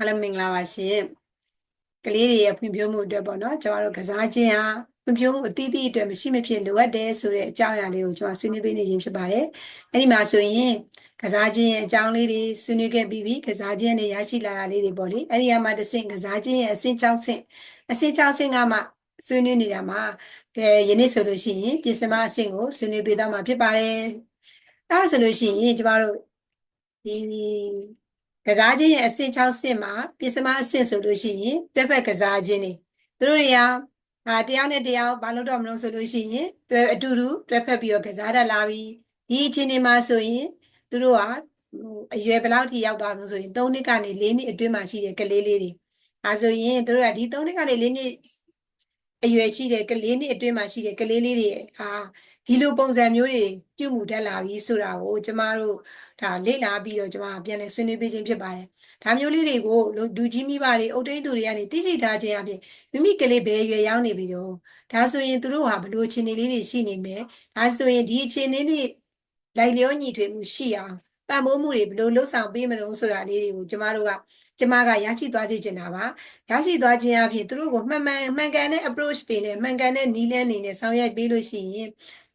အားလုံးမင်္ဂလာပါရှင်ကလေးတွေရဲ့ဖွံ့ဖြိုးမှုအတွက်ပေါ့နော်ကျွန်တော်တို့ကစားခြင်းဟာဖွံ့ဖြိုးမှုအသီးသီးအတွက်မရှိမဖြစ်လိုအပ်တယ်ဆိုတဲ့အကြောင်းအရာလေးကိုကျွန်တော်ဆွေးနွေးပေးနေခြင်းဖြစ်ပါတယ်အဲ့ဒီမှာဆိုရင်ကစားခြင်းရဲ့အကြောင်းလေးတွေဆွေးနွေးခဲ့ပြီးပြီကစားခြင်းနဲ့ရရှိလာတာလေးတွေပေါ့လေအဲ့ဒီကမှတစ်ဆင့်ကစားခြင်းရဲ့အဆင့်6ဆင့်အဆင့်6ဆင့်ကမှဆွေးနွေးနေတာမှာကဲယနေ့ဆိုလို့ရှိရင်ပြင်စမအဆင့်ကိုဆွေးနွေးပေးသွားမှာဖြစ်ပါတယ်အဲ့ဒါဆိုလို့ရှိရင်ကျွန်တော်တို့ဒီ ကစားခြင်းရဲ့အဆင့်6ဆင့်မှာပြစ္စမအဆင့်ဆိုလို့ရှိရင်တွဲဖက်ကစားခြင်းနေသူတို့တွေကအာတယောက်နဲ့တယောက်ဘာလို့တော့မလို့ဆိုလို့ရှိရင်တွဲအတူတူတွဲဖက်ပြီးတော့ကစားတတ်လာပြီဒီအချိန်ဒီမှာဆိုရင်သူတို့ကဟိုအရွယ်ဘယ်လောက်ထိရောက်သွားလို့ဆိုရင်3နှစ်ကနေ4နှစ်အတွင်းမှာရှိတဲ့ကလေးလေးတွေအဲဆိုရင်သူတို့ကဒီ3နှစ်ကနေ4နှစ်အရွယ်ရှိတဲ့ကလေးနှစ်အတွင်းမှာရှိတဲ့ကလေးလေးတွေဟာဒီလိုပုံစံမျိုးတွေပြုမှုတတ်လာပြီဆိုတာကိုကျမတို့ဒါလေ့လာပြီးတော့ကျွန်မပြန်လည်ဆွေးနွေးပေးခြင်းဖြစ်ပါတယ်။ဒါမျိုးလေးတွေကိုလူကြီးမိဘတွေအုပ်ထိန်းသူတွေကနေသိရှိထားခြင်းအပြင်မိမိကလေးဘယ်ရွယ်ရောက်နေပြီတော့ဒါဆိုရင်သူတို့ဟာဘလို့အခြေအနေလေးတွေရှိနေမယ်။ဒါဆိုရင်ဒီအခြေအနေတွေလိုက်လျောညီထွေမှုရှိအောင်ပံ့ပိုးမှုတွေဘလို့လှုပ်ဆောင်ပေးမလို့ဆိုတာလေးတွေကိုကျမတို့ကကျမကရရှိသွားစေချင်တာပါရရှိသွားခြင်းအပြင်သူတို့ကိုမှန်မှန်မှန်ကန်တဲ့ approach တွေနဲ့မှန်ကန်တဲ့နည်းလမ်းတွေနဲ့ဆောင်ရွက်ပေးလို့ရှိရင်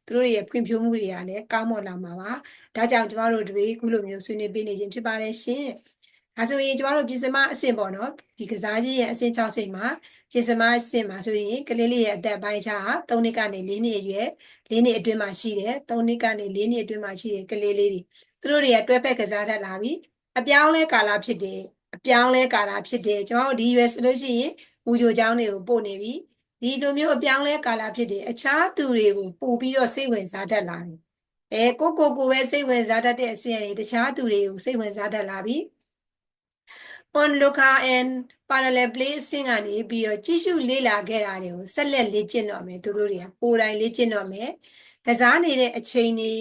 သူတို့ရဲ့ဖွံ့ဖြိုးမှုတွေကလည်းကောင်းမွန်လာမှာပါဒါကြောင့်ကျမတို့တွေခုလိုမျိုးဆွေးနွေးပေးနေခြင်းဖြစ်ပါတယ်ရှင်။ဒါဆိုရင်ကျမတို့ပြင်စမအဆင့်ပေါ့နော်ဒီကစားခြင်းရဲ့အဆင့်6ဆင့်မှာပြင်စမအဆင့်မှာဆိုရင်ကလေးလေးရဲ့အသက်ပိုင်းခြား3နှစ်ကနေ4နှစ်အရွယ်4နှစ်အတွင်းမှာရှိတယ်3နှစ်ကနေ4နှစ်အတွင်းမှာရှိတယ်ကလေးလေးတွေသူတို့တွေကတွဲဖက်ကစားတတ်လာပြီအပြောင်းလဲကာလဖြစ်တယ်အပြောင်းလဲကာလဖြစ်တယ်ကျွန်တော်တို့ဒီရွယ်ဆိုလို့ရှိရင်ဝူဂျိုချောင်းတွေကိုပို့နေပြီ ဒီလိုမျိုးအပြောင်းလဲကာလဖြစ်တယ်အခြားသူတွေကိုပို့ပြီးတော့စိတ်ဝင်စားတတ်လာတယ်အဲကိုကိုကိုပဲစိတ်ဝင်စားတတ်တဲ့အစီအရင်တခြားသူတွေကိုစိတ်ဝင်စားတတ်လာပြီ on local and parallel play အဆင့်ကနေပြီးတော့ကြည့်ရှုလေ့လာခဲ့တာတွေကိုဆက်လက်လေ့ကျင့်တော့မယ်သူတို့တွေကပိုတိုင်းလေ့ကျင့်တော့မယ်ကစားနေတဲ့အချိန်တွေ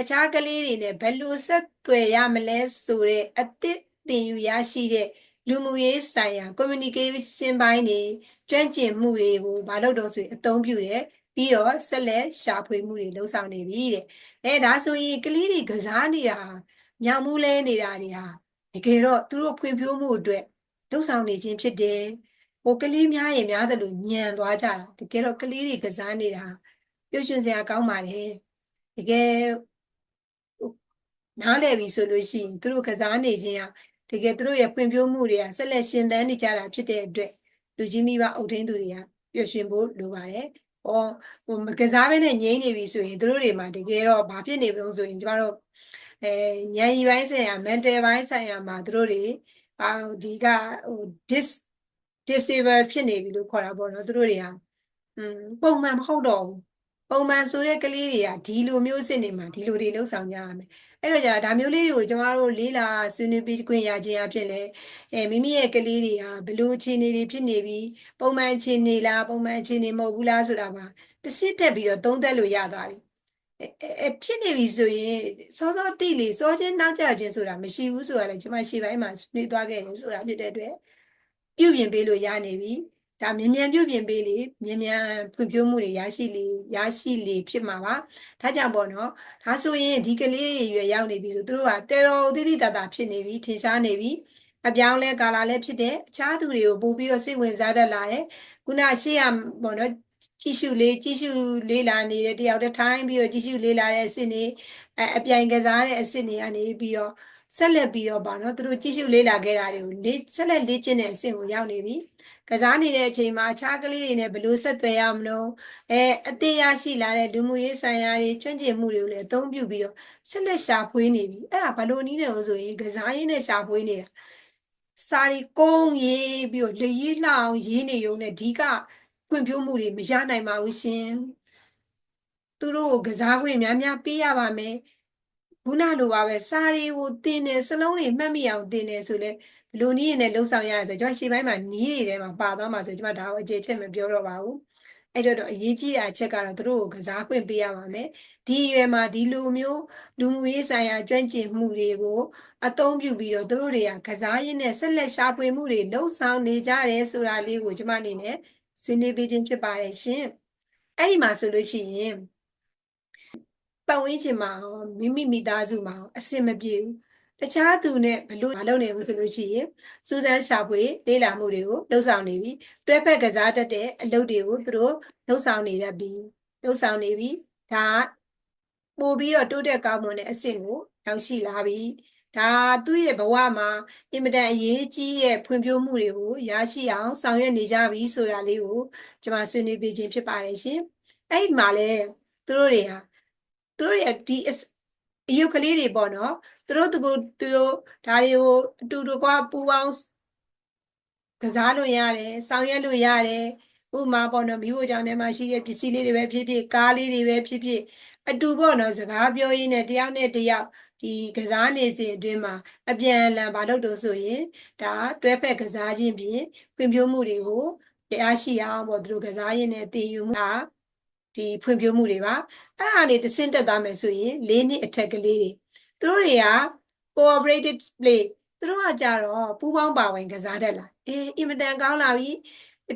အခြားကလေးတွေနဲ့ဘယ်လိုဆက်သွယ်ရမလဲဆိုတဲ့အသစ်သင်ယူရရှိတဲ့ လူမှုရေးဆိုင်ရာ communication ဘိုင်းတွေကျွမ်းကျင်မှုတွေကိုမလုပ်တော့ဆိုရင်အသုံးပြုတယ်ပြီးတော့ဆက်လက်ရှာဖွေမှုတွေလှုပ်ဆောင်နေပြီတဲ့အဲဒါဆိုရင်ကလေးတွေကစားနေတာမြောင်မှုလဲနေတာတွေဟာတကယ်တော့သူတို့ဖွံ့ဖြိုးမှုအတွက်လှုပ်ဆောင်နေခြင်းဖြစ်တယ်ဟိုကလေးများရင်များတယ်လို့ညံသွားကြတာတကယ်တော့ကလေးတွေကစားနေတာပျော်ရွှင်စရာကောင်းပါတယ်တကယ်နားလည်ပြီဆိုလို့ရှိရင်သူတို့ကစားနေခြင်းက တကယ်သူတို့ရဲ့ဖွံ့ဖြိုးမှုတွေကဆက်လက်ရှင်သန်နေကြတာဖြစ်တဲ့အတွက်လူကြီးမိဘအုပ်ထိန်းသူတွေကပျော်ရွှင်ဖို့လိုပါတယ်ဟောဟိုမကစားဘဲနဲ့ငြိမ့်နေပြီဆိုရင်တို့တွေမှာတကယ်တော့ဘာဖြစ်နေပြီဆိုရင်ကျမတို့အဲဉာဏ်ရည်ပိုင်းဆိုင်ရာ mental ပိုင်းဆိုင်ရာမှာတို့တွေအာဒီကဟို dis disable ဖြစ်နေပြီလို့ခေါ်တာပေါ့နော်တို့တွေဟာอืมပုံမှန်မဟုတ်တော့ဘူးပုံမှန်ဆိုတဲ့ကလေးတွေကဒီလိုမျိုးစစ်နေမှာဒီလိုတွေလှုပ်ဆောင်ကြရမယ် အဲ့တော့ကြာဒါမျိုးလေးတွေကိုကျမတို့လေးလာဆွေးနွေးပြီးခွင့်ရခြင်းအဖြစ်လဲအဲမိမိရဲ့ကလေးတွေဟာဘလို့အခြေအနေတွေဖြစ်နေပြီးပုံမှန်အခြေအနေလားပုံမှန်အခြေအနေမဟုတ်ဘူးလားဆိုတာပါတစ်စစ်တက်ပြီးတော့သုံးသပ်လို့ရသွားပြီအဲဖြစ်နေပြီဆိုရင်စောစောတိလေစောချင်းနောက်ကျခြင်းဆိုတာမရှိဘူးဆိုတာလေကျမရှိပိုင်းမှာနှွေးသွားခဲ့တယ်ဆိုတာဖြစ်တဲ့အတွက်ပြုပြင်ပေးလို့ရနေပြီ ဒါမြန်မြန်ပြုပြင်ပေးလေမြန်မြန်ဖွံ့ဖြိုးမှုတွေရရှိလေရရှိလေဖြစ်မှာပါဒါကြောင့်ပေါ့နော်ဒါဆိုရင်ဒီကလေးရွယ်ရောက်နေပြီဆိုသူတို့ကတေတော်တိတိတတာဖြစ်နေပြီထင်ရှားနေပြီအပြောင်းလဲကာလာလဲဖြစ်တဲ့အခြားသူတွေကိုပို့ပြီးတော့စိတ်ဝင်စားတတ်လာတယ်ခုနရှေ့ရပေါ့နော်ကြည့်ရှုလေးကြည့်ရှုလေးလာနေတဲ့တယောက်တည်းထိုင်းပြီးတော့ကြည့်ရှုလေးလာတဲ့အစ်စ်နေအအပြိုင်ကစားတဲ့အစ်စ်နေကနေပြီးတော့ဆက်လက်ပြီးတော့ပါနော်သူတို့ကြည့်ရှုလေးလာခဲ့တာတွေကိုလေးဆက်လက်လေ့ကျင့်တဲ့အဆင့်ကိုရောက်နေပြီ ကစားနေတဲ့အချိန်မှာအခြားကလေးတွေနဲ့ဘယ်လိုဆက်သွယ်ရမလို့အဲအသေးရရှိလာတဲ့လူမှုရေးဆိုင်ရာတွေကျွမ်းကျင်မှုတွေကိုလည်းအသုံးပြုပြီးတော့ဆက်လက်ရှာဖွေနေပြီအဲ့ဒါဘလို့နည်းတယ်လို့ဆိုရင်ကစားရင်းနဲ့ရှာဖွေနေတာစာရီကုန်းရေးပြီးတော့လေရေးလှအောင်ရေးနေုံနဲ့ဒီကဖွံ့ဖြိုးမှုတွေမရနိုင်ပါဘူးရှင်သူတို့ကိုကစားခွင့်များများပေးရပါမယ်ခုနလိုပါပဲစာတွေကိုတင်တယ်စလုံးတွေမှတ်မိအောင်တင်တယ်ဆိုလဲ ဘလို့နည်းရနဲ့လှုပ်ဆောင်ရရဆိုကျွန်မရှေ့ပိုင်းမှာနီးတွေထဲမှာပါသွားမှာဆိုကျွန်မဒါကိုအခြေချက်မပြောတော့ပါဘူးအဲ့တော့အရေးကြီးတဲ့အချက်ကတော့သူတို့ကိုကစားခွင့်ပေးရပါမယ်ဒီရွယ်မှာဒီလိုမျိုးလူမှုရေးဆိုင်ရာကျွမ်းကျင်မှုတွေကိုအသုံးပြုပြီးတော့သူတို့တွေကကစားရင်းနဲ့ဆက်လက်ရှာဖွေမှုတွေလှုပ်ဆောင်နေကြတယ်ဆိုတာလေးကိုကျွန်မအနေနဲ့ဆွေးနွေးပေးခြင်းဖြစ်ပါတယ်ရှင်အဲ့ဒီမှာဆိုလို့ရှိရင်ပတ်ဝန်းကျင်မှာမိမိမိသားစုမှာအဆင်မပြေဘူး တတခြားသူနဲ့ဘလို့မလုပ်နေဘူးဆိုလို့ရှိရင်စူးစမ်းရှာဖွေလေ့လာမှုတွေကိုလှုပ်ဆောင်နေပြီတွဲဖက်ကစားတတ်တဲ့အလုပ်တွေကိုသူတို့လှုပ်ဆောင်နေတတ်ပြီလှုပ်ဆောင်နေပြီဒါကပို့ပြီးတော့တိုးတက်ကောင်းမွန်တဲ့အဆင့်ကိုရောက်ရှိလာပြီဒါသူ့ရဲ့ဘဝမှာအင်မတန်အရေးကြီးတဲ့ဖွံ့ဖြိုးမှုတွေကိုရရှိအောင်ဆောင်ရွက်နေကြပြီဆိုတာလေးကိုကျွန်မဆွေးနွေးပေးခြင်းဖြစ်ပါတယ်ရှင်အဲ့ဒီမှာလဲသူတို့တွေဟာသူတို့ရဲ့ဒီအယုတ်ကလေးတွေပေါ့နော် သူတို့သူကိုသူတို့ဒါတွေကိုအတူတူကပူပေါင်းကစားလို့ရတယ်ဆောင်ရွက်လို့ရတယ်ဥမာပေါ့နော်မိဖို့ကြောင့်ထဲမှာရှိတဲ့ပစ္စည်းလေးတွေပဲဖြစ်ဖြစ်ကားလေးတွေပဲဖြစ်ဖြစ်အတူပေါ့နော်စကားပြောရင်းနဲ့တယောက်နဲ့တယောက်ဒီကစားနေစဉ်အတွင်းမှာအပြန်အလှန်ဘာလို့တော့ဆိုရင်ဒါတွဲဖက်ကစားခြင်းဖြင့်ဖွံ့ဖြိုးမှုတွေကိုတရားရှိအောင်ပေါ့သူတို့ကစားရင်းနဲ့တည်ယူမှုဟာဒီဖွံ့ဖြိုးမှုတွေပါအဲ့ဒါနေတဆင့်တက်သွားမယ်ဆိုရင်၄နှစ်အထက်ကလေးတွေ သူတို့တွေက cooperative play သူတို့ကကြတော့ပူးပေါင်းပါဝင်ကစားတတ်လာအေးအင်မတန်ကောင်းလာပြီ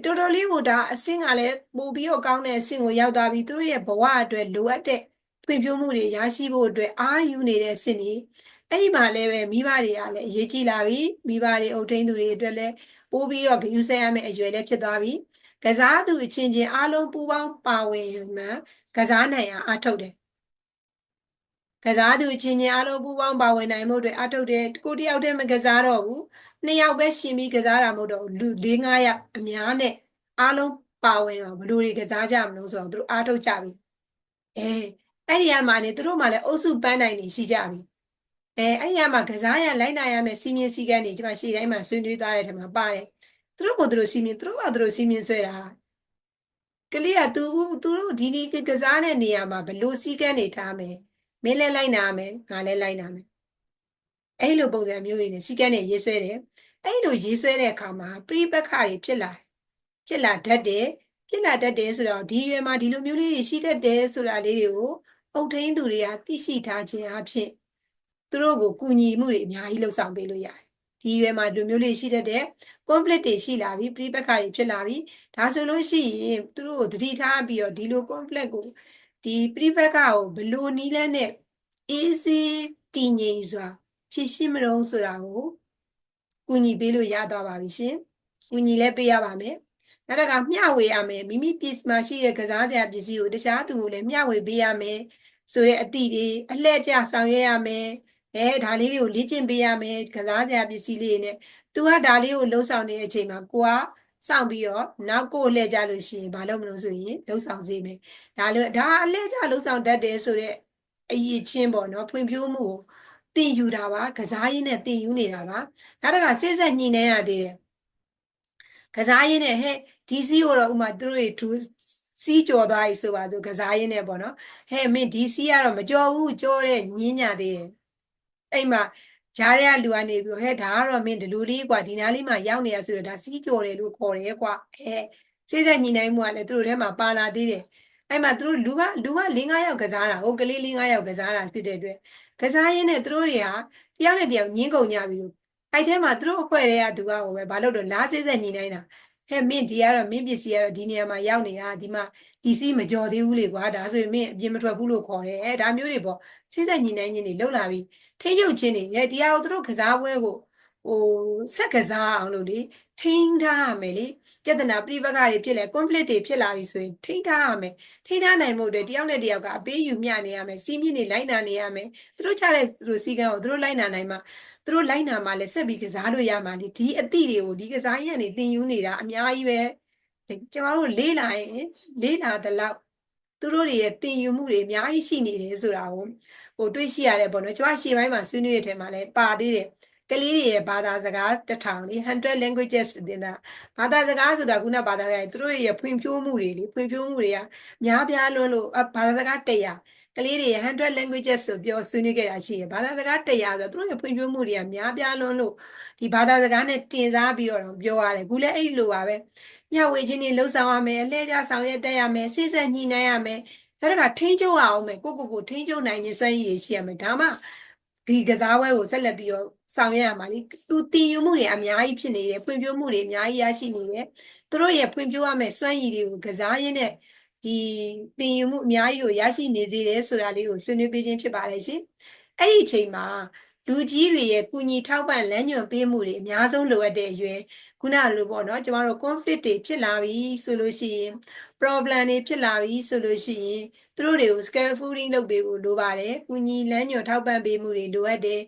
တော်တော်လေးကိုဒါအဆင့်ကလည်းပို့ပြီးတော့ကောင်းတဲ့အဆင့်ကိုရောက်သွားပြီသူတို့ရဲ့ဘဝအတွက်လိုအပ်တဲ့ဖွံ့ဖြိုးမှုတွေရရှိဖို့အတွက်အားယူနေတဲ့အဆင့်တွေအဲ့ဒီမှာလည်းပဲမိဘတွေကလည်းအရေးကြီးလာပြီမိဘတွေအုပ်ထိန်းသူတွေအတွက်လည်းပို့ပြီးတော့ဂရုစိုက်ရမယ့်အရွယ်လည်းဖြစ်သွားပြီကစားသူအချင်းချင်းအားလုံးပူးပေါင်းပါဝင်မှကစားနိုင်အောင်အားထုတ်တယ် ကစားသူအချင်းချင်းအားလုံးပူးပေါင်းပါဝင်နိုင်မှုတွေအားထုတ်တယ်ကိုတယောက်တည်းမကစားတော့ဘူးနှစ်ယောက်ပဲရှင်ပြီးကစားတာမဟုတ်တော့ဘူးလူ၄၅ယောက်အများနဲ့အားလုံးပါဝင်တော့ဘယ်လိုတွေကစားကြမလို့ဆိုတော့သူတို့အားထုတ်ကြပြီအဲအဲ့ဒီကမှနေသူတို့မှလည်းအုပ်စုပန်းနိုင်နေရှိကြပြီအဲအဲ့ဒီကမှကစားရလိုက်နိုင်ရမယ်စီမင်းစည်းကမ်းတွေကျွန်မရှေ့တိုင်းမှာဆွေးနွေးသွားတဲ့ထဲမှာပါတယ်သူတို့ကိုသူတို့စီမင်းသူတို့ကသူတို့စီမင်းဆွဲတာကလေးကသူသူတို့ဒီဒီကစားတဲ့နေရာမှာဘလို့စီးကမ်းနေထားမယ် မင်းလည်းလိုက်နာမယ်ငါလည်းလိုက်နာမယ်အဲ့လိုပုံစံမျိုးတွေနဲ့စီကန်းနဲ့ရေးဆွဲတယ်အဲ့လိုရေးဆွဲတဲ့အခါမှာပြိပက္ခတွေဖြစ်လာဖြစ်လာတတ်တယ်ဖြစ်လာတတ်တယ်ဆိုတော့ဒီရွယ်မှာဒီလိုမျိုးလေးတွေရှိတတ်တယ်ဆိုတာလေးတွေကိုအုတ်ထင်းသူတွေကသိရှိထားခြင်းအဖြစ်သူတို့ကိုကူညီမှုတွေအများကြီးလှုပ်ဆောင်ပေးလို့ရတယ်ဒီရွယ်မှာဒီလိုမျိုးလေးရှိတတ်တဲ့ conflict တွေရှိလာပြီပြိပက္ခတွေဖြစ်လာပြီဒါဆိုလို့ရှိရင်သူတို့ကိုသတိထားပြီးတော့ဒီလို conflict ကို ဒီပြိပက္ခကိုဘလို့နီးလဲနဲ့ easy တည်ငြိမ်စွာဖြည့်ရှင်းမလို့ဆိုတာကိုကူညီပေးလို့ရသွားပါပြီရှင်ကူညီလည်းပေးရပါမယ်နောက်တစ်ခါမျှဝေရမယ်မိမိပစ္စည်းမှာရှိတဲ့ကစားစရာပစ္စည်းကိုတခြားသူကိုလည်းမျှဝေပေးရမယ်ဆိုတဲ့အသည့်တွေအလှည့်ကျဆောင်ရွက်ရမယ်အဲဒါလေးတွေကိုလေ့ကျင့်ပေးရမယ်ကစားစရာပစ္စည်းလေးနဲ့သူကဒါလေးကိုလှုပ်ဆောင်နေတဲ့အချိန်မှာကိုက စောင့်ပြီးတော့နောက်ကိုလှည့်ကြလို့ရှိရင်ဘာလို့မလို့ဆိုရင်လှုပ်ဆောင်စေမယ်ဒါလို့ဒါအလှည့်ကျလှုပ်ဆောင်တတ်တယ်ဆိုတဲ့အရေးချင်းပေါ့နော်ဖွံ့ဖြိုးမှုကိုတင်ယူတာပါကစားရင်းနဲ့တင်ယူနေတာပါနောက်တစ်ခါစိတ်ဆက်ညှိနှဲရသေးတယ်ကစားရင်းနဲ့ဟဲ့ဒီစီကိုတော့ဥမာသူတို့တွေသူစီးကြော်သွားပြီဆိုပါစို့ကစားရင်းနဲ့ပေါ့နော်ဟဲ့မင်းဒီစီကတော့မကြော်ဘူးကြော်တဲ့ညင်းညာသေးတယ်အဲ့မှာ ဂျားရဲကလူကနေပြီးတော့ဟဲ့ဒါကတော့မင်းဒီလိုလေးကွာဒီနားလေးမှာရောက်နေရဆိုတော့ဒါစီးကြော်တယ်လို့ခေါ်တယ်ကွာအဲစိတ်ဆက်ညီနိုင်မှုကလည်းသူတို့ထဲမှာပါလာသေးတယ်အဲ့မှာသူတို့လူကလူက၄၅ယောက်ကစားတာဟုတ်ကလေး၄၅ယောက်ကစားတာဖြစ်တဲ့အတွက်ကစားရင်းနဲ့သူတို့တွေကတယောက်နဲ့တယောက်ညင်းကုန်ကြပြီးအဲ့ထဲမှာသူတို့အဖွဲ့တွေကသူကဟိုပဲဘာလို့တော့လားစိတ်ဆက်ညီနိုင်တာ ဟဲ့မင်းဒီကတော့မင်းပစ္စည်းကတော့ဒီနေရာမှာရောက်နေတာဒီမှာဒီစီမကြော်သေးဘူးလေကွာဒါဆိုရင်မင်းအပြင်မထွက်ဘူးလို့ခေါ်တယ်အဲဒါမျိုးတွေပေါ့စိစက်ညှိနှိုင်းခြင်းတွေလောက်လာပြီထိရုပ်ချင်းတွေရဲ့တရားကိုသူတို့ကစားပွဲကိုဟိုဆက်ကစားအောင်လို့လေထိန်းထားရမယ်လေပြဿနာပြိပက္ခတွေဖြစ်လဲ conflict တွေဖြစ်လာပြီဆိုရင်ထိန်းထားရမယ်ထိန်းထားနိုင်မှုတွေတယောက်နဲ့တယောက်ကအပေးယူမျှနေရမယ်စီးမြင့်နေလိုက်နာနေရမယ်သူတို့ချတဲ့သူတို့စီကံကိုသူတို့လိုက်နာနိုင်မှာ သူတို့လိုက်နာမှာလဲဆက်ပြီးကစားလို့ရမှာလေဒီအသည့်တွေကိုဒီကစားရနေတင်ယူနေတာအများကြီးပဲကျမတို့လေးလာရင်လေးလာတဲ့လောက်သူတို့တွေရဲ့တင်ယူမှုတွေအများကြီးရှိနေတယ်ဆိုတာကိုဟိုတွေးရှိရတယ်ပေါ့နော်ကျမရှေ့ပိုင်းမှာဆွေးနွေးရတဲ့ထဲမှာလဲပါသေးတယ်ကလေးတွေရဲ့ဘာသာစကားတစ်ထောင်လေ100 languages တင်တာဘာသာစကားဆိုတာခုနဘာသာစကားသူတို့ရဲ့ဖွံ့ဖြိုးမှုတွေလေဖွံ့ဖြိုးမှုတွေကများပြားလွန်းလို့ဘာသာစကား100 ကလေးတွေ100 languages ဆိုပြောဆွေးနွေးခဲ့တာရှိတယ်ဘာသာစကား100ဆိုသူတို့ရဲ့ဖွံ့ဖြိုးမှုတွေကများပြားလွန်းလို့ဒီဘာသာစကားနဲ့တင်စားပြီးတော့ပြောရတယ်ခုလည်းအဲ့လိုပါပဲမျှဝေခြင်းတွေလှုပ်ဆောင်ရမယ်အလှည့်ကျဆောင်ရွက်တတ်ရမယ်စိစက်ညှိနှိုင်းရမယ်ဒါတကထိန်းချုပ်အောင်မယ်ကိုကိုကိုထိန်းချုပ်နိုင်ခြင်းစွမ်းရည်ရှိရမယ်ဒါမှဒီကစားပွဲကိုဆက်လက်ပြီးတော့ဆောင်ရွက်ရမှာလေသူတည်ယူမှုတွေအများကြီးဖြစ်နေတယ်ဖွံ့ဖြိုးမှုတွေအများကြီးရရှိနေတယ်သူတို့ရဲ့ဖွံ့ဖြိုးရမယ့်စွမ်းရည်တွေကိုကစားရင်းနဲ့ ဒီတည်ယူမှုအများကြီးကိုရရှိနေစေတယ်ဆိုတာလေးကိုဆွေးနွေးပေးခြင်းဖြစ်ပါတယ်ရှင်အဲ့ဒီအချိန်မှာလူကြီးတွေရဲ့ကုညီထောက်ပံ့လမ်းညွှန်ပေးမှုတွေအများဆုံးလိုအပ်တဲ့အရွယ်ခုနလိုပေါ့နော်ကျမတို့ conflict တွေဖြစ်လာပြီဆိုလို့ရှိရင် problem တွေဖြစ်လာပြီဆိုလို့ရှိရင်သူတို့တွေကို scaffolding လုပ်ပေးဖို့လိုပါတယ်ကုညီလမ်းညွှန်ထောက်ပံ့ပေးမှုတွေလိုအပ်တယ်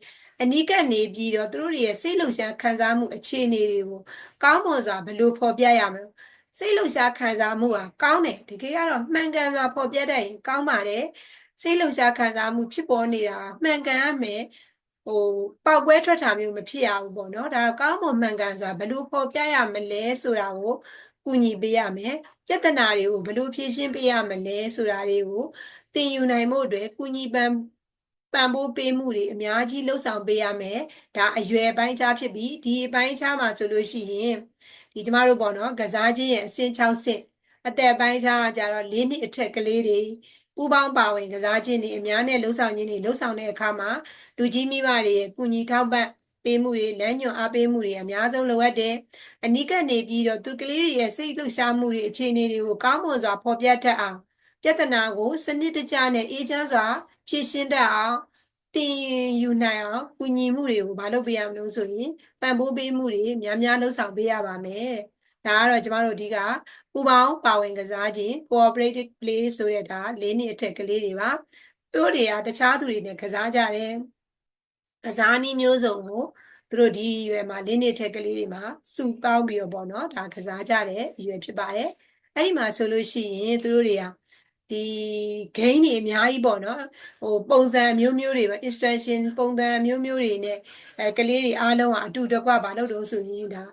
အနိကနေပြီးတော့သူတို့တွေရဲ့စိတ်လှုပ်ရှားခံစားမှုအခြေအနေတွေကိုကောင်းမွန်စွာဘယ်လိုဖော်ပြရမလဲ စိတ်လှုပ်ရှားခံစားမှုဟာကောင်းတယ်တကယ်ကတော့မှန်ကန်စွာဖော်ပြတတ်ရင်ကောင်းပါတယ်စိတ်လှုပ်ရှားခံစားမှုဖြစ်ပေါ်နေတာမှန်ကန်ရမယ်ဟိုပောက်ပွဲထွက်တာမျိုးမဖြစ်ရဘူးပေါ့နော်ဒါတော့ကောင်းမွန်မှန်ကန်စွာဘယ်လိုဖော်ပြရမလဲဆိုတာကိုကူညီပေးရမယ်ပြဿနာတွေကိုဘယ်လိုဖြေရှင်းပေးရမလဲဆိုတာတွေကိုသင်ယူနိုင်မှုအတွက်ကူညီပံပံ့ပိုးပေးမှုတွေအများကြီးလှုပ်ဆောင်ပေးရမယ်ဒါအရွယ်ပိုင်းခြားဖြစ်ပြီးဒီအပိုင်းခြားမှာဆိုလို့ရှိရင် ဒီကျမတို့ပေါ့နော်ကစားခြင်းရဲ့အဆင့်6ဆင့်အသက်ပိုင်းခြားကကြတော့၄နှစ်အထက်ကလေးတွေပူပေါင်းပါဝင်ကစားခြင်းတွေအများနဲ့လှုပ်ဆောင်ခြင်းတွေလှုပ်ဆောင်တဲ့အခါမှာလူကြီးမိဘတွေရဲ့ကုညီထောက်ပံ့ပေးမှုတွေလမ်းညွှန်အားပေးမှုတွေအများဆုံးလိုအပ်တယ်။အနိကနေပြီးတော့သူကလေးတွေရဲ့စိတ်လှုပ်ရှားမှုတွေအခြေအနေတွေကိုကောင်းမွန်စွာဖော်ပြတတ်အောင်ပြဿနာကိုစနစ်တကျနဲ့အေးချမ်းစွာဖြေရှင်းတတ်အောင် တင်ယူနိုင်အောင်ကုညီမှုတွေကိုမလုပ်ပေးရမလို့ဆိုရင်ပံ့ပိုးပေးမှုတွေများများလှုပ်ဆောင်ပေးရပါမယ်။ဒါကတော့ကျမတို့အဓိကပူပေါင်းပါဝင်ကစားခြင်း cooperative play ဆိုတဲ့ဒါ၄နှစ်အထက်ကလေးတွေပါ။သူတို့တွေကတခြားသူတွေနဲ့ကစားကြတယ်။ကစားနည်းမျိုးစုံကိုသူတို့ဒီရွယ်မှာလေးနှစ်ထက်ကလေးတွေမှာစုပေါင်းပြီးတော့ပေါ့နော်ဒါကစားကြတဲ့အရွယ်ဖြစ်ပါတယ်။အဲ့ဒီမှာဆိုလို့ရှိရင်သူတို့တွေက ဒီ gain တွေအများကြီးပေါ့နော်ဟိုပုံစံမျိုးမျိုးတွေပဲ instruction ပုံစံမျိုးမျိုးတွေနဲ့အဲကလေးတွေအားလုံးကအတူတကွဘာလို့လို့ဆိုရင်ဒါ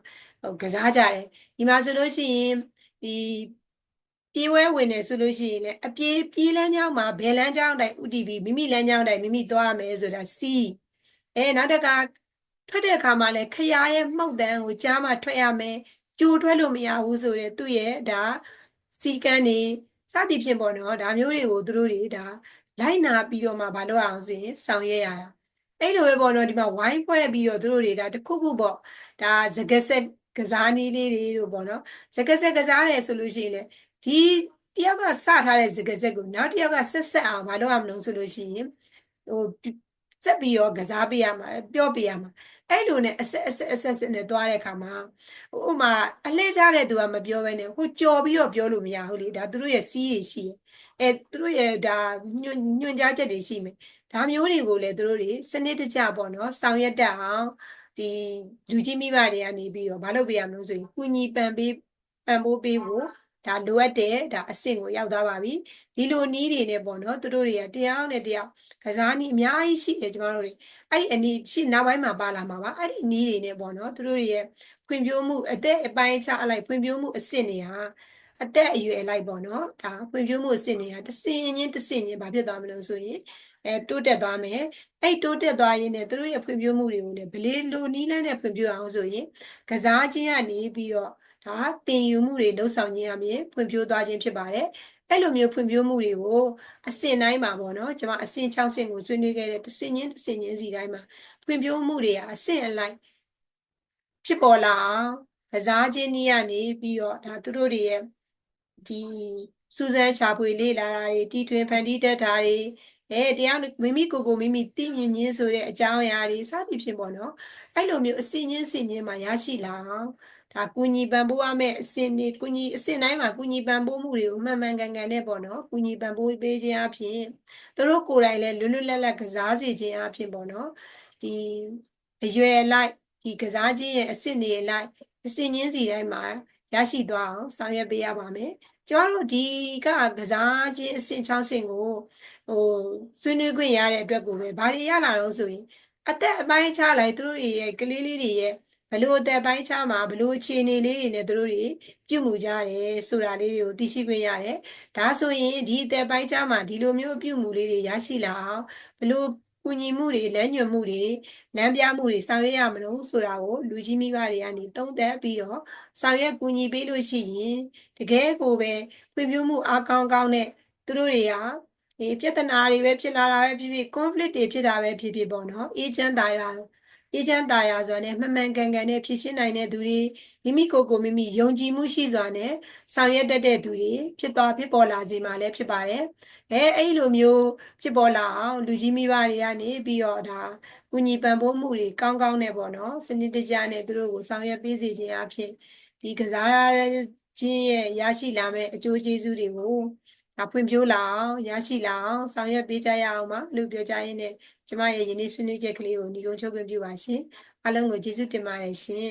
ဟိုကစားကြတယ်ဒီမှာဆိုလို့ရှိရင်ဒီပြေးဝဲဝင်နေဆိုလို့ရှိရင်လည်းအပြေးပြေးလမ်းကြောင်းမှာဘယ်လမ်းကြောင်းတိုင်းဥတီပြီးမိမိလမ်းကြောင်းတိုင်းမိမိသွားရမယ်ဆိုတာ C အဲနောက်တစ်ခါထွက်တဲ့အခါမှာလည်းခရရဲ့မှုတ်တန်းကိုကြားမှာထွက်ရမယ်ကြိုထွက်လို့မရဘူးဆိုတဲ့သူ့ရဲ့ဒါစီကန်းနေ စသည်ဖြင့်ပေါ့နော်ဒါမျိုးတွေကိုသူတို့တွေဒါလိုက်နာပြီးတော့မှမလုပ်အောင်စင်ဆောင်ရွက်ရတာအဲ့လိုပဲပေါ့နော်ဒီမှာဝိုင်းဖွဲ့ပြီးတော့သူတို့တွေဒါတခုခုပေါ့ဒါစကစက်ကစားနည်းလေးတွေတို့ပေါ့နော်စကဆက်ကစားတယ်ဆိုလို့ရှိရင်လေဒီတယောက်ကစထားတဲ့စကဆက်ကိုနောက်တယောက်ကဆက်ဆက်အောင်မလုပ်ရမလို့ဆိုလို့ရှိရင်ဟို ဆက်ပြီးတော့ကစားပေးရမှာပြောပေးရမှာအဲ့လိုနဲ့အဆက်အဆက်အဆက်ဆက်နဲ့သွားတဲ့အခါမှာဥမာအလှည့်ကြတဲ့သူကမပြောဘဲနဲ့ဟိုကြော်ပြီးတော့ပြောလို့မရဘူးလေဒါသူတို့ရဲ့စီးရရှိရဲ့အဲသူတို့ရဲ့ဒါညွှန်ညွှန်ကြားချက်တွေရှိမယ်ဒါမျိုးတွေကိုလည်းသူတို့တွေစနစ်တကျပေါ့နော်ဆောင်ရွက်တတ်အောင်ဒီလူကြီးမိဘတွေကနေပြီးတော့မလုပ်ပေးရမလို့ဆိုရင်ကုညီပံပေးပံပိုးပေးဖို့ ဒါလိုအပ်တဲ့ဒါအဆင့်ကိုရောက်သွားပါပြီဒီလိုနီးတွေနဲ့ပေါ့နော်သူတို့တွေကတရားနဲ့တရားကစားနည်းအများကြီးရှိတယ်ကျမတို့တွေအဲ့ဒီအနည်းရှိနောက်ပိုင်းမှာပါလာမှာပါအဲ့ဒီနီးတွေနဲ့ပေါ့နော်သူတို့တွေရဲ့ဖွံ့ဖြိုးမှုအသက်အပိုင်းခြားအလိုက်ဖွံ့ဖြိုးမှုအဆင့်တွေဟာအသက်အရွယ်လိုက်ပေါ့နော်ဒါဖွံ့ဖြိုးမှုအဆင့်တွေကတစ်စင်ချင်းတစ်စင်ချင်းဘာဖြစ်သွားမလို့ဆိုရင်အဲတိုးတက်သွားမယ်အဲ့တိုးတက်သွားရင်လည်းသူတို့ရဲ့ဖွံ့ဖြိုးမှုတွေကိုလည်းဘလေးလိုနီးလန်းနဲ့ဖွံ့ဖြိုးအောင်ဆိုရင်ကစားခြင်းကနေပြီးတော့ ဒါတင်ယူမှုတွေလှုပ်ဆောင်ခြင်းအပြင်ဖွံ့ဖြိုးသွားခြင်းဖြစ်ပါတယ်အဲ့လိုမျိုးဖွံ့ဖြိုးမှုတွေကိုအစင်တိုင်းမှာပေါ့နော်ကျွန်မအစင်6စင်ကိုဆွေးနွေးခဲ့တဲ့တစ်စင်ချင်းတစ်စင်ချင်းစီတိုင်းမှာဖွံ့ဖြိုးမှုတွေကအစင်အလိုက်ဖြစ်ပေါ်လာအောင်ကစားခြင်းနည်းကနေပြီးတော့ဒါသူတို့တွေရဲ့ဒီစူဇန်ရှာဖွေလေ့လာတာတွေတီထွင်ဖန်တီးတတ်တာတွေအဲတရားမိမိကိုယ်ကိုမိမိသိမြင်ခြင်းဆိုတဲ့အကြောင်းအရာတွေစသည်ဖြင့်ပေါ့နော်အဲ့လိုမျိုးအစင်ချင်းစင်ချင်းမှာရရှိလာအောင် ဒါကုညီပံ့ပိုးရမယ့်အစဉ်တွေကုညီအစဉ်တိုင်းမှာကုညီပံ့ပိုးမှုတွေကိုမှန်မှန်ကန်ကန်နဲ့ပေါ့နော်ကုညီပံ့ပိုးပေးခြင်းအပြင်သူတို့ကိုယ်တိုင်လည်းလွတ်လွတ်လပ်လပ်ကစားစေခြင်းအပြင်ပေါ့နော်ဒီအရွယ်လိုက်ဒီကစားခြင်းရဲ့အစဉ်တွေလိုက်အစဉ်ချင်းစီတိုင်းမှာရရှိသွားအောင်ဆောင်ရွက်ပေးရပါမယ်ကျွန်တော်တို့ဒီကကစားခြင်းအစဉ်6ဆင့်ကိုဟိုဆွေးနွေးခွင့်ရတဲ့အတွက်ကိုပဲဘာတွေရလာတော့ဆိုရင်အသက်အပိုင်းခြားလိုက်သူတို့ရဲ့ကလေးလေးတွေရဲ့ ဘလို့အသက်ပိုင်းခြားမှာဘလို့အခြေအနေလေးတွေနဲ့သူတို့တွေပြုမှုကြတယ်ဆိုတာလေးတွေကိုသိရှိခွင့်ရတယ်။ဒါဆိုရင်ဒီအသက်ပိုင်းခြားမှာဒီလိုမျိုးပြုမှုလေးတွေရရှိလာအောင်ဘလို့ကူညီမှုတွေလမ်းညွှန်မှုတွေလမ်းပြမှုတွေဆောင်ရွက်ရမလို့ဆိုတာကိုလူကြီးမိဘတွေကနေသုံးသပ်ပြီးတော့ဆောင်ရွက်ကူညီပေးလို့ရှိရင်တကယ်ကိုပဲဖွံ့ဖြိုးမှုအကောင်းကောင်းနဲ့သူတို့တွေကဒီပြဿနာတွေပဲဖြစ်လာတာပဲဖြစ်ဖြစ် conflict တွေဖြစ်တာပဲဖြစ်ဖြစ်ပေါ့နော်အေးချမ်းသာရ အေးချမ်းသာယာစွာနဲ့မှန်မှန်ကန်ကန်နဲ့ဖြည့်ရှင်းနိုင်တဲ့သူတွေမိမိကိုယ်ကိုမိမိယုံကြည်မှုရှိစွာနဲ့ဆောင်ရွက်တတ်တဲ့သူတွေဖြစ်သွားဖြစ်ပေါ်လာစေမှာလည်းဖြစ်ပါတယ်။အဲအဲ့လိုမျိုးဖြစ်ပေါ်လာအောင်လူကြီးမိဘတွေကနေပြီးတော့ဒါကုညီပံ့ပိုးမှုတွေကောင်းကောင်းနဲ့ပေါ့နော်စနစ်တကျနဲ့သူတို့ကိုဆောင်ရွက်ပေးစေခြင်းအဖြစ်ဒီကစားခြင်းရဲ့ရရှိလာမဲ့အကျိုးကျေးဇူးတွေကိုဒါဖွံ့ဖြိုးလာအောင်ရရှိလာအောင်ဆောင်ရွက်ပေးကြရအောင်ပါလို့ပြောကြရင်းနဲ့ ကျမရဲ့ယနေ့ဆွေးနွေးချက်ကလေးကိုညီကုန်းချုပ်ခွင့်ပြုပါရှင်အားလုံးကိုကျေးဇူးတင်ပါတယ်ရှင်